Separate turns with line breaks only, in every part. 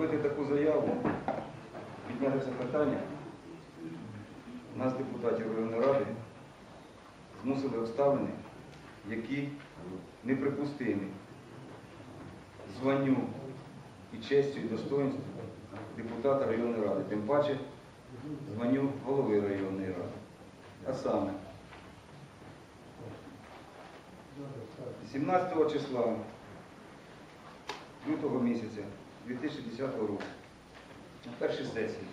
зробити таку заяву, підняти це питання, нас, депутатів районної ради, змусили обставини, які неприпустимі. Званню і честю і достоинству депутата районної ради, тим паче званню голови районної ради. А саме 17 числа лютого місяця 2010 року на першій сесії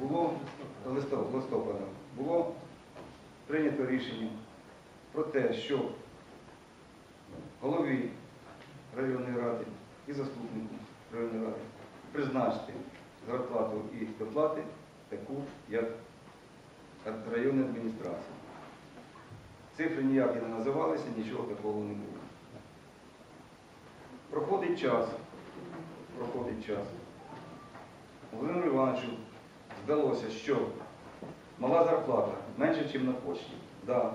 було листопада, листопада було прийнято рішення про те, що голові районної ради і заступнику районної ради призначити зарплату і доплати таку, як районна адміністрація. Цифри ніякі не називалися, нічого такого не було. Проходить час, проходить час. Володимиру Івановичу здалося, що мала зарплата менше, ніж на пошті. Да,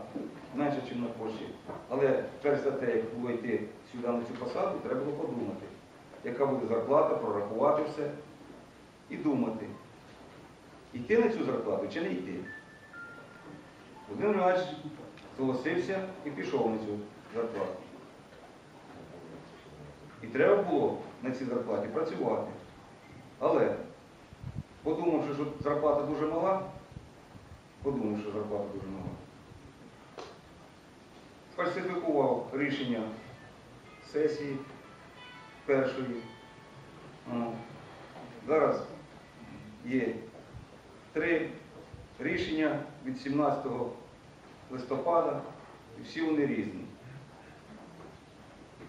менше, ніж на пошті. Але перш за те, як було йти сюди на цю посаду, треба було подумати, яка буде зарплата, прорахувати все і думати, йти на цю зарплату чи не йти. Володимир Іванович согласився і пішов на цю зарплату. І треба було на цій зарплаті працювати. Але, подумавши, що зарплата дуже мала, подумав, що зарплата дуже мала, фальсифікував рішення сесії першої. Зараз є три рішення від 17 листопада, і всі вони різні.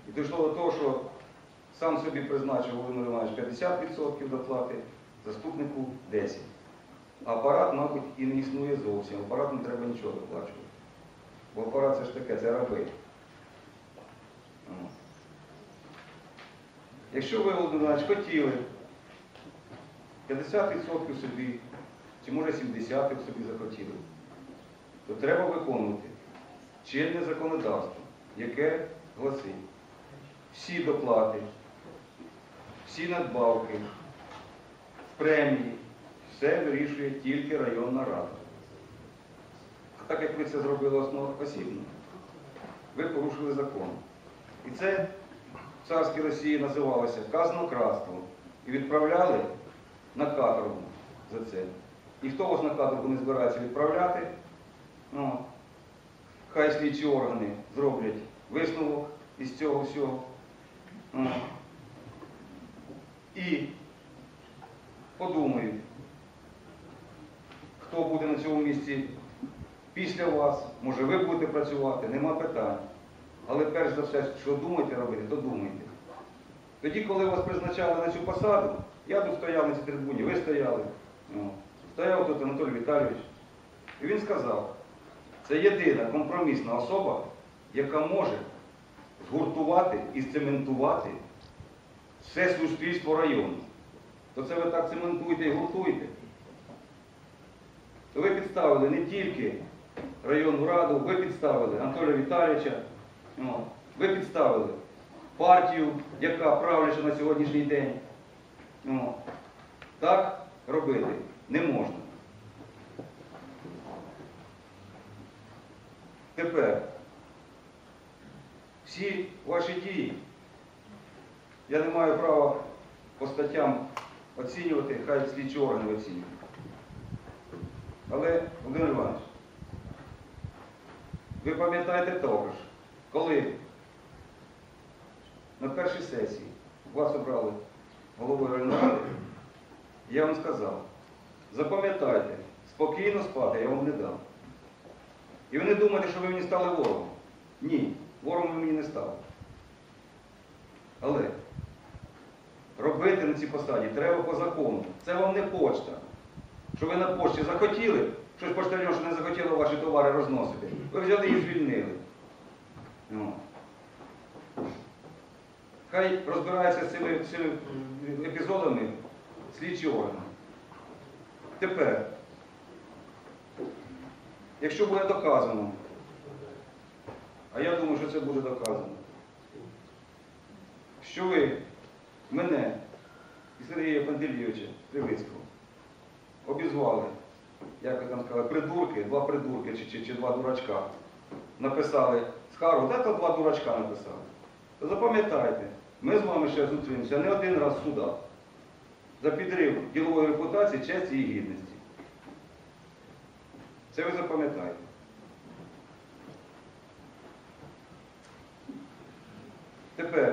І дійшло до того, що сам собі призначив Володимир Іванович 50% доплати, заступнику 10%. Апарат, мабуть, і не існує зовсім. Апарат не треба нічого доплачувати. Бо апарат це ж таке, це раби. Якщо ви, Володимир Іванович, хотіли 50% собі, чи може 70% собі захотіли, то треба виконувати чинне законодавство, яке гласить всі доплати, всі надбавки, премії, все вирішує тільки районна рада. А так як ви це зробили основоосібно, ви порушили закон. І це в царській Росії називалося казнократство. І відправляли на каторгу за це. Ніхто вас на каторгу не збирається відправляти. Ну, хай слідчі органи зроблять висновок із цього всього. Ну, і подумають, хто буде на цьому місці після вас, може ви будете працювати, нема питань. Але перш за все, що думаєте робити, то думайте. Тоді, коли вас призначали на цю посаду, я тут стояв на цій трибуні, ви стояли. Стояв тут Анатолій Віталійович. І він сказав, це єдина компромісна особа, яка може згуртувати і цементувати все суспільство району. То це ви так цементуєте і гуртуєте. То ви підставили не тільки районну раду, ви підставили Анатолія Віталійовича, ви підставили партію, яка правляча на сьогоднішній день. Так робити не можна. Тепер всі ваші дії, я не маю права по статтям оцінювати, хай слідчі органи оцінюють. Але, Володимир Іванович, ви пам'ятаєте також, коли на першій сесії вас обрали головою районної ради, я вам сказав, запам'ятайте, спокійно спати я вам не дам. І ви не думаєте, що ви мені стали ворогом. Ні, ворогом ви мені не стали. Але робити на цій посаді треба по закону. Це вам не почта. Що ви на пошті захотіли, щось поштальон, що не захотіло ваші товари розносити. Ви взяли і звільнили. Ну. Хай розбираються з цими, цими епізодами слідчі органи. Тепер, якщо буде доказано, а я думаю, що це буде доказано, що ви мене і Сергія Пантелійовича Кривицького обізвали, як ви там сказали, придурки, два придурки чи, чи, чи два дурачка. Написали скаргу, та то два дурачка написали. Запам'ятайте, ми з вами ще зустрінемося не один раз в за підрив ділової репутації, честі і гідності. Це ви запам'ятаєте. Тепер,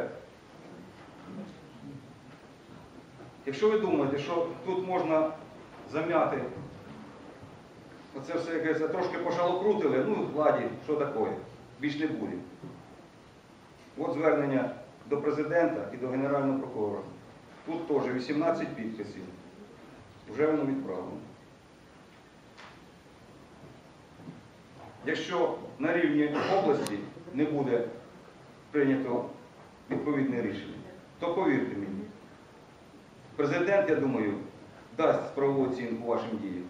якщо ви думаєте, що тут можна зам'яти, оце все якесь трошки пошалокрутили, ну, владі, що таке, більш не буде. От звернення до президента і до Генерального прокурора. Тут теж 18 підписів. Вже воно відправлено. Якщо на рівні області не буде прийнято відповідне рішення, то повірте мені, президент, я думаю, дасть правову оцінку вашим діям.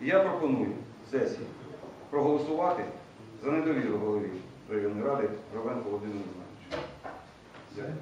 Я пропоную сесії проголосувати за недовіру голові районної ради Ровенко Володимиру Івановичу.